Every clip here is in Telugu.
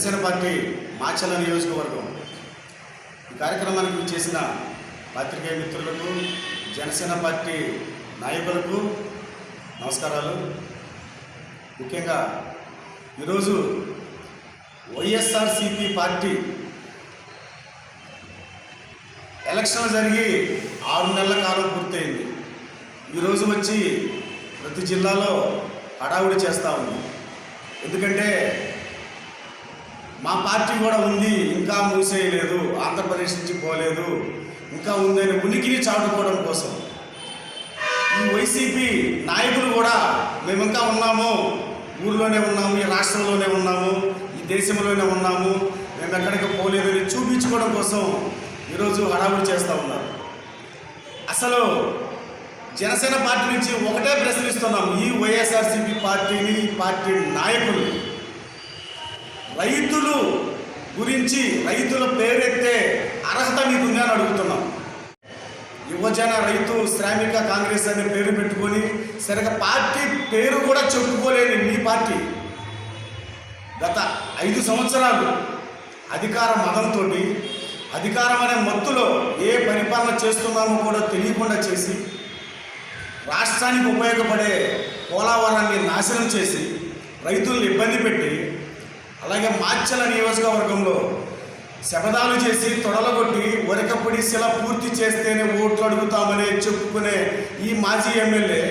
జనసేన పార్టీ మాచల నియోజకవర్గం ఈ కార్యక్రమానికి చేసిన పాత్రికేయ మిత్రులకు జనసేన పార్టీ నాయకులకు నమస్కారాలు. ముఖ్యంగా ఈరోజు వైఎస్ఆర్సిపి పార్టీ ఎలక్షన్ జరిగి ఆరు నెలల కాలం పూర్తయింది. ఈరోజు వచ్చి ప్రతి జిల్లాలో హడావుడి చేస్తూ ఉంది. ఎందుకంటే మా పార్టీ కూడా ఉంది ఇంకా మూసేయలేదు ఆంధ్రప్రదేశ్ నుంచి పోలేదు ఇంకా ఉందని ఉనికిని చాటుకోవడం కోసం. ఈ వైసీపీ నాయకులు కూడా మేము ఇంకా ఉన్నాము ఊర్లోనే ఉన్నాము ఈ రాష్ట్రంలోనే ఉన్నాము ఈ దేశంలోనే ఉన్నాము మేము ఎక్కడికి పోలేదని చూపించుకోవడం కోసం ఈరోజు హడావుడి చేస్తూ ఉన్నారు. అసలు జనసేన పార్టీ నుంచి ఒకటే ప్రశ్నిస్తున్నాం ఈ వైఎస్ఆర్సీపీ పార్టీని పార్టీ నాయకులు రైతులు గురించి రైతుల పేరెత్తే అర్హత మీకు ఉందా అని అడుగుతున్నాం. యువజన రైతు శ్రామిక కాంగ్రెస్ అనే పేరు పెట్టుకొని సరిగా పార్టీ పేరు కూడా చెప్పుకోలేని మీ పార్టీ. గత ఐదు సంవత్సరాలు అధికార మదంతో అధికారం అనే మత్తులో ఏ పరిపాలన చేస్తున్నామో కూడా తెలియకుండా చేసి రాష్ట్రానికి ఉపయోగపడే పోలవరాన్ని నాశనం చేసి రైతులను ఇబ్బంది పెట్టి అలాగే మాచల నియోజకవర్గంలో శపథాలు చేసి తొడలగొట్టి వరకపొడి శిల పూర్తి చేస్తేనే ఓట్లు అడుగుతామని చెప్పుకునే ఈ మాజీ ఎమ్మెల్యే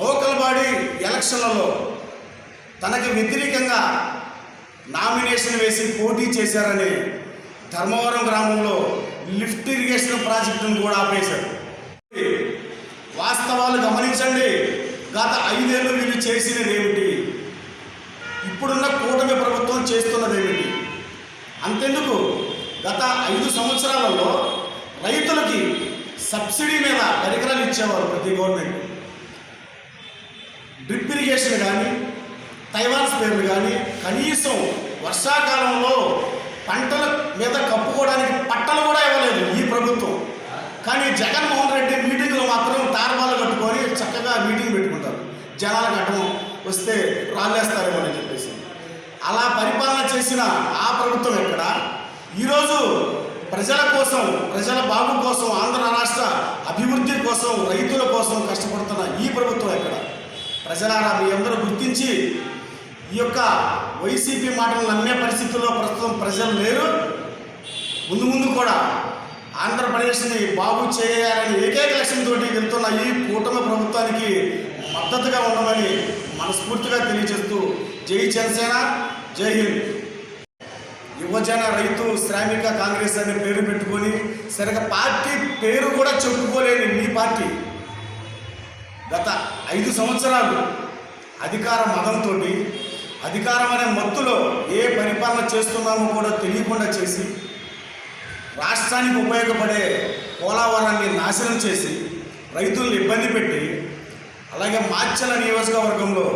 లోకల్ బాడీ ఎలక్షన్లలో తనకి వ్యతిరేకంగా నామినేషన్ వేసి పోటీ చేశారని ధర్మవరం గ్రామంలో లిఫ్ట్ ఇరిగేషన్ ప్రాజెక్టును కూడా ఆపేశారు. వాస్తవాలు గమనించండి. గత ఐదేళ్ళు వీళ్ళు చేసినది ఏమిటి? ఇప్పుడున్న కూటమి ప్రభుత్వం చేస్తున్నది ఏమిటి? అంతెందుకు గత ఐదు సంవత్సరాలలో రైతులకి సబ్సిడీ మీద పరికరాలు ఇచ్చేవారు ప్రతి గవర్నమెంట్. డ్రిప్ ఇరిగేషన్ కానీ తైవాన్ స్పేర్లు కానీ కనీసం వర్షాకాలంలో పంటల మీద కప్పుకోవడానికి పట్టలు కూడా ఇవ్వలేదు ఈ ప్రభుత్వం. కానీ జగన్మోహన్ రెడ్డి మీటింగ్లో మాత్రం తారబాలు కట్టుకొని చక్కగా మీటింగ్ పెట్టుకుంటారు. జనాలకు అడ్డం వస్తే రాళ్ళేస్తారేమో అని చెప్పేసి. అలా పరిపాలన చేసిన ఆ ప్రభుత్వం ఎక్కడ? ఈరోజు ప్రజల కోసం ప్రజల బాగు కోసం ఆంధ్ర రాష్ట్ర అభివృద్ధి కోసం రైతుల కోసం కష్టపడుతున్న ఈ ప్రభుత్వం ఎక్కడ? ప్రజలారా మీ అందరూ గుర్తించి ఈ యొక్క వైసీపీ మాటలు నమ్మే పరిస్థితుల్లో ప్రస్తుతం ప్రజలు లేరు. ముందు ముందు కూడా ఆంధ్రప్రదేశ్ని బాగు చేయాలని ఏకైక లక్ష్యంతో వెళ్తున్న ఈ కూటమి ప్రభుత్వానికి మద్దతుగా ఉండమని మనస్ఫూర్తిగా తెలియజేస్తూ జై జనసేన జై హింద్. యువజన రైతు శ్రామిక కాంగ్రెస్ అనే పేరు పెట్టుకొని సరిగ్గా పార్టీ పేరు కూడా చెప్పుకోలేని మీ పార్టీ. గత ఐదు సంవత్సరాలు అధికార మదంతో అధికారం అనే మత్తులో ఏ పరిపాలన చేస్తున్నామో కూడా తెలియకుండా చేసి రాష్ట్రానికి ఉపయోగపడే పోలవరాన్ని నాశనం చేసి రైతులను ఇబ్బంది పెట్టి అలాగే మాచల నియోజకవర్గంలో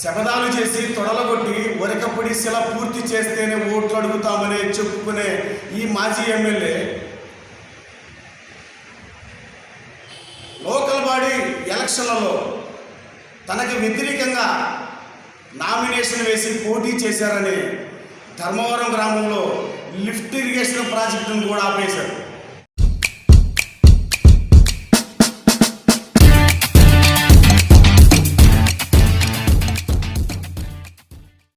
శపథాలు చేసి తొడలగొట్టి ఒరకపడి శిల పూర్తి చేస్తేనే ఓట్లు అడుగుతామని చెప్పుకునే ఈ మాజీ ఎమ్మెల్యే లోకల్ బాడీ ఎలక్షన్లలో తనకి వ్యతిరేకంగా నామినేషన్ వేసి పోటీ చేశారని ధర్మవరం గ్రామంలో లిఫ్ట్ ఇరిగేషన్ ప్రాజెక్టును కూడా ఆపేశారు.